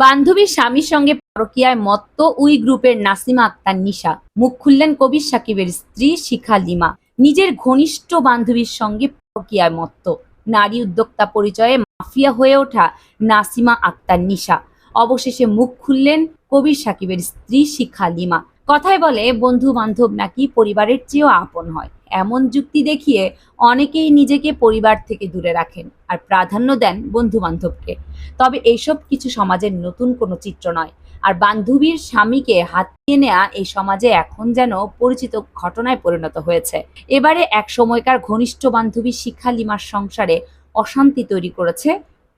বান্ধবীর স্বামীর সঙ্গে পরকিয়ায় মত্ত উই গ্রুপের নাসিমা আক্তার নিশা, মুখ খুললেন কবির সাকিবের স্ত্রী শিখা লিমা। নিজের ঘনিষ্ঠ বান্ধবীর সঙ্গে পরকিয়ায় মত্ত। নারী উদ্যোক্তা পরিচয়ে মাফিয়া হয়ে ওঠা নাসিমা আক্তার নিশা। অবশেষে মুখ খুললেন কবির সাকিবের স্ত্রী শিখা লিমা। কথায় বলে বন্ধু বান্ধব নাকি পরিবারের চেয়েও আপন হয়। এমন যুক্তি দেখিয়ে অনেকেই নিজেকে পরিবার থেকে দূরে রাখেন আর প্রাধান্য দেন বন্ধু বান্ধবকে তবে এইসব কিছু সমাজের নতুন কোনো চিত্র নয়। আর বান্ধবীর স্বামীকে হাতিয়ে নেয়া এই সমাজে এখন যেন পরিচিত ঘটনায় পরিণত হয়েছে। এবারে এক সময়কার ঘনিষ্ঠ বান্ধবী শিখা লিমার সংসারে অশান্তি তৈরি করেছে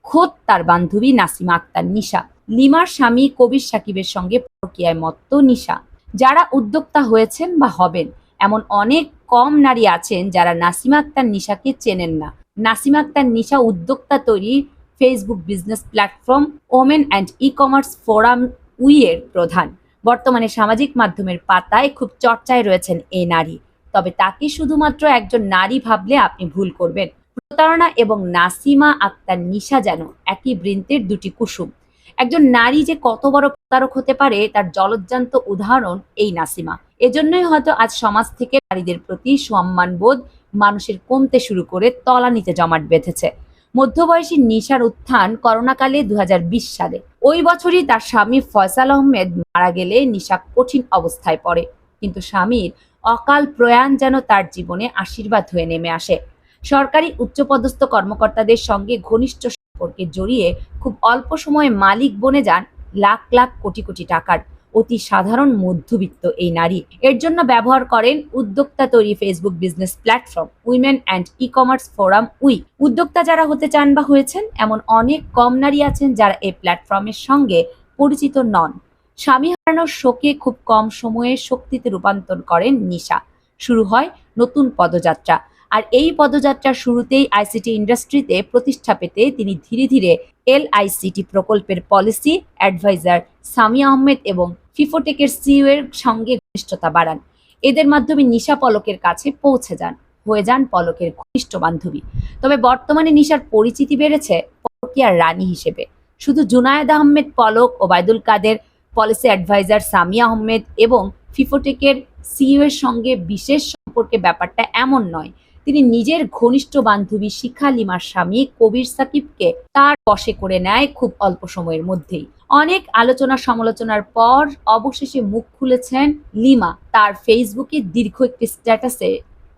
খোদ তার বান্ধবী নাসিমা আক্তার নিশা। লিমার স্বামী কবির সাকিবের সঙ্গে প্রক্রিয়ায় মত্ত নিশা। যারা উদ্যোক্তা হয়েছেন বা হবেন। এমন অনেক কম নারী আছেন যারা নাসিমা আক্তার নিশাকে চেনেন না। নাসিমা আক্তার নিশা উদ্যোক্তা তৈরির Facebook business platform women and e commerce forum উইয়ের প্রধান। বর্তমানে সামাজিক মাধ্যমের পাতায় খুব চর্চায় রয়েছেন এই নারী। তবে তাকে শুধুমাত্র একজন নারী ভাবলে আপনি ভুল করবেন। প্রতারণা এবং নাসিমা আক্তার নিশা যেন একই বৃন্তের দুটি কুসুম। একজন নারী যে কত বড় প্রতারক হতে পারে, তার জলজ্জান্ত উদাহরণ এই নাসিমা। এজন্যই হয়তো আজ সমাজ থেকে নারীদের প্রতি সম্মানবোধ মানুষের কমতে শুরু করে তলানিতে জমাট বেঁধেছে। মধ্যবয়সী নিশার উত্থান করোনাকালে দু হাজার বিশ সালে। ওই বছরই তার স্বামী ফয়সাল আহমেদ মারা গেলে নিশা কঠিন অবস্থায় পড়ে। কিন্তু স্বামীর অকাল প্রয়াণ যেন তার জীবনে আশীর্বাদ হয়ে নেমে আসে। সরকারি উচ্চপদস্থ কর্মকর্তাদের সঙ্গে ঘনিষ্ঠ সম্পর্কে জড়িয়ে খুব অল্প সময়ে মালিক বনে যান লাখ লাখ কোটি কোটি টাকার অতি সাধারণ মধ্যবিত্ত এই নারী। এর জন্য ব্যবহার করেন উদ্যোক্তা তৈরি Facebook business platform women and e commerce forum we. উদ্যোক্তা যারা হতে চান বা হয়েছেন, এমন অনেক কম নারী আছেন যারা এই প্ল্যাটফর্মের সঙ্গে পরিচিত নন। স্বামী হারানোর শোকে খুব কম সময়ে শক্তিতে রূপান্তর করেন নিশা। শুরু হয় নতুন পদযাত্রা। আর এই পদযাত্রার শুরুতেই আইসিটি ইন্ডাস্ট্রিতে প্রতিষ্ঠা পেতে তিনি ধীরে ধীরে এলআইসিটি প্রকল্পের পলিসি অ্যাডভাইজার সামি আহমেদ এবং ফিফোটেকের সিইও এর সঙ্গে ঘনিষ্ঠতা বাড়ান। এদের মাধ্যমে নিশা পলকের কাছে পৌঁছে যান, হয়ে যান পলকের ঘনিষ্ঠ বান্ধবী। তবে বর্তমানে নিশার পরিচিতি বেড়েছে পলকিয়ার রানী হিসেবে। শুধু জুনায়েদ আহমেদ পলক ওবায়দুল কাদের, পলিসি অ্যাডভাইজার সামি আহমেদ এবং ফিফোটেকের সিইও এর সঙ্গে বিশেষ সম্পর্কে ব্যাপারটা এমন নয় তিনি নিজের ঘনিষ্ঠ বান্ধবী শিখা লিমার স্বামী কবির সাকিবকে তার বশে করে নেয় খুব অল্প সময়ের মধ্যেই। অনেক আলোচনা সমালোচনার পর অবশেষে মুখ খুলেছেন লিমা। তার ফেসবুকে দীর্ঘ একটি স্ট্যাটাসে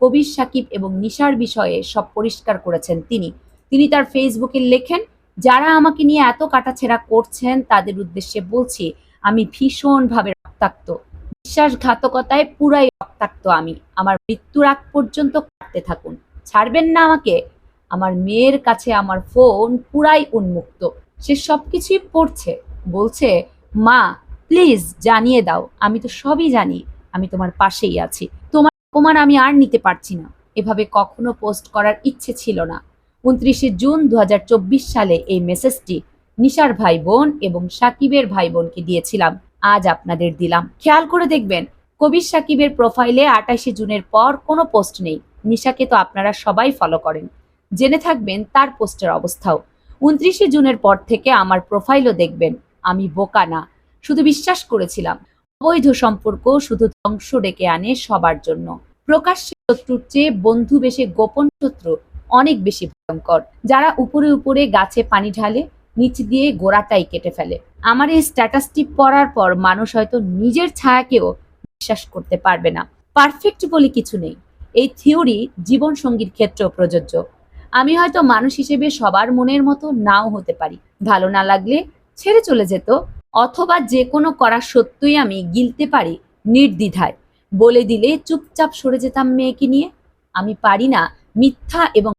কবির সাকিব এবং নিশার বিষয়ে সব পরিষ্কার করেছেন তিনি। তিনি তার ফেসবুকে লেখেন, যারা আমাকে নিয়ে এত কাটাছেড়া করছেন তাদের উদ্দেশ্যে বলছি, আমি ভীষণভাবে রক্তাক্ত। বিশ্বাসঘাতকতায় পুরাই রক্তাক্ত আমি। আমার মৃত্যুর আগ পর্যন্ত কাটতে থাকুন। ছাড়বেন না আমাকে। আমার মেয়ের কাছে আমার ফোন পুরাই উন্মুক্ত। সে সবকিছুই পড়ছে। বলছে, মা, প্লিজ জানিয়ে দাও। আমি তো সবই জানি। আমি তোমার পাশেই আছি। তোমার অপমান আমি আর নিতে পারছি না। এভাবে কখনো পোস্ট করার ইচ্ছে ছিল না। উনত্রিশে জুন দু হাজার চব্বিশ সালে এই মেসেজটি নিশার ভাই বোন এবং সাকিবের ভাই বোনকে দিয়েছিলাম। আজ আপনাদের দিলাম। খেয়াল করে দেখবেন, কবির সাকিবের প্রোফাইলে আটাশে জুনের পর কোনো পোস্ট নেই। নিশাকে তো আপনারা সবাই ফলো করেন। জেনে থাকবেন তার পোস্টের অবস্থাও। উনত্রিশে জুনের পর থেকে আমার প্রোফাইলও দেখবেন, আমি বোকা না। শুধু বিশ্বাস করেছিলাম, অবৈধ সম্পর্ক শুধু ধ্বংস ডেকে আনে সবার জন্য। প্রকাশ্যে শত্রুর চেয়ে বন্ধু বেশে গোপন শত্রু অনেক বেশি ভয়ঙ্কর। যারা উপরে উপরে গাছে পানি ঢালে নিচ দিয়ে গোড়াটাই কেটে ফেলে। আমার এই স্ট্যাটাসটি পড়ার পর মানুষ হয়তো নিজের ছায়াকেও বিশ্বাস করতে পারবে না। পারফেক্ট বলে কিছু নেই। এই থিওরি জীবন সঙ্গীর ক্ষেত্রেও প্রযোজ্য। আমি হয়তো মানুষ হিসেবে সবার মনের মতো নাও হতে পারি। ভালো না লাগলে ছেড়ে চলে যেত। অথবা যে কোনো করা সত্যই আমি গিলতে পারি নির্দ্বিধায়। বলে দিলে চুপচাপ সরে যেতাম মেয়েকে নিয়ে। আমি পারি না মিথ্যা এবং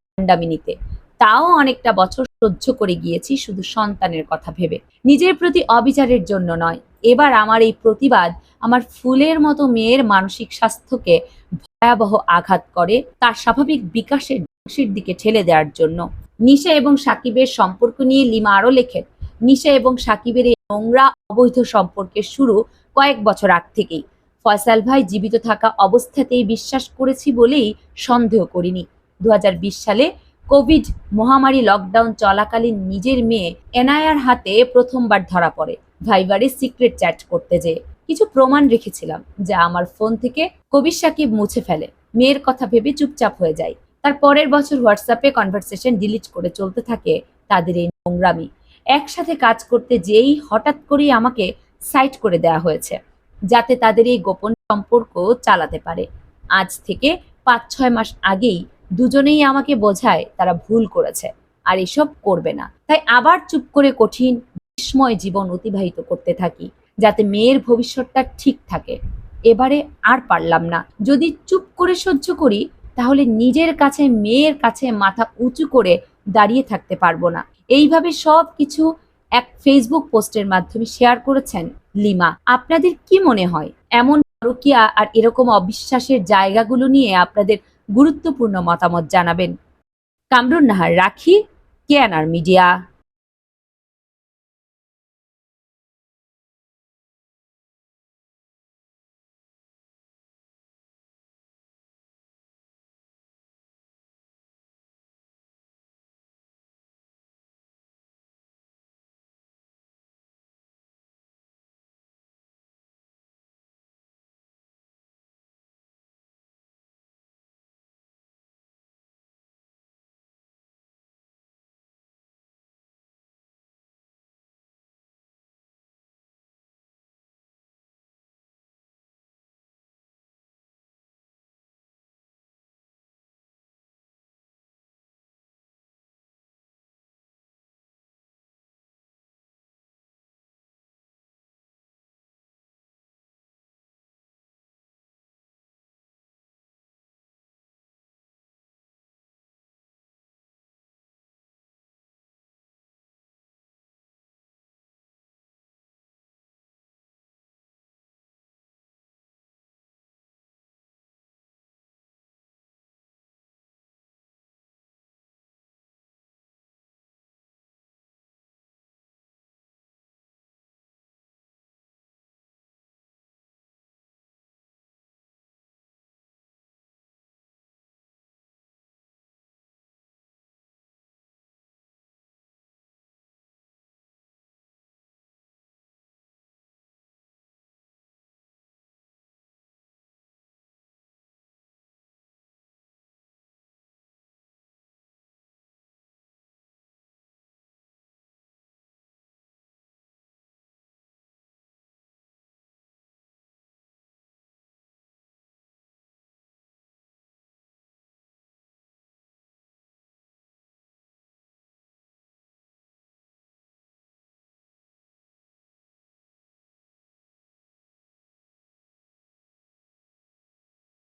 নিতে। তাও অনেকটা বছর সহ্য করে গিয়েছি শুধু সন্তানের কথা ভেবে। নিজের প্রতি অবিচারের জন্য নয়, এবার আমার এই প্রতিবাদ আমার ফুলের মতো মেয়ের মানসিক স্বাস্থ্যকে ভয়াবহ আঘাত করে তার স্বাভাবিক বিকাশের ধ্বংসের দিকে ঠেলে দেওয়ার জন্য। নিশা এবং সাকিবের সম্পর্ক নিয়ে লিমা আরও লেখেন, নিশা এবং সাকিবের এই নোংরা অবৈধ সম্পর্কের শুরু কয়েক বছর আগ থেকেই। ফয়সাল ভাই জীবিত থাকা অবস্থাতেই বিশ্বাস করেছি বলেই সন্দেহ করিনি। দু হাজার বিশ সালে কোভিড মহামারী লকডাউন চলাকালীন নিজের মেয়ে এনআইআর হাতে প্রথমবার ধরা পড়ে। ভাইবারে সিক্রেট চ্যাট করতে যেয়ে কিছু প্রমাণ রেখেছিলাম, যা আমার ফোন থেকে কবির সাকিব মুছে ফেলে। মেয়ের কথা ভেবে চুপচাপ হয়ে যায়। তার পরের বছর হোয়াটসঅ্যাপে কনভারসেশন ডিলিট করে চলতে থাকে তাদের এই নোংরামি। একসাথে কাজ করতে যেই হঠাৎ করেই আমাকে সাইট করে দেওয়া হয়েছে, যাতে তাদের এই গোপন সম্পর্ক চালাতে পারে। আজ থেকে পাঁচ ছয় মাস আগেই দুজনেই আমাকে বোঝায় তারা ভুল করেছে, আর এসব করবে না। তাই আবার চুপ করে কঠিন, বিস্ময় জীবন অতিবাহিত করতে থাকি, যাতে মেয়ের ভবিষ্যৎটা ঠিক থাকে। এবারে আর পারলাম না। যদি চুপ করে সহ্য করি, তাহলে নিজের কাছে, মেয়ের কাছে মাথা উঁচু করে দাঁড়িয়ে থাকতে পারব না। এইভাবে সব কিছু এক ফেসবুক পোস্টের মাধ্যমে শেয়ার করেছেন লিমা। আপনাদের কি মনে হয়? এমন পরকীয়া আর এরকম অবিশ্বাসের জায়গাগুলো নিয়ে আপনাদের গুরুত্বপূর্ণ মতামত জানাবেন। কামরুন নাহার রাখি কেয়ানার মিডিয়া।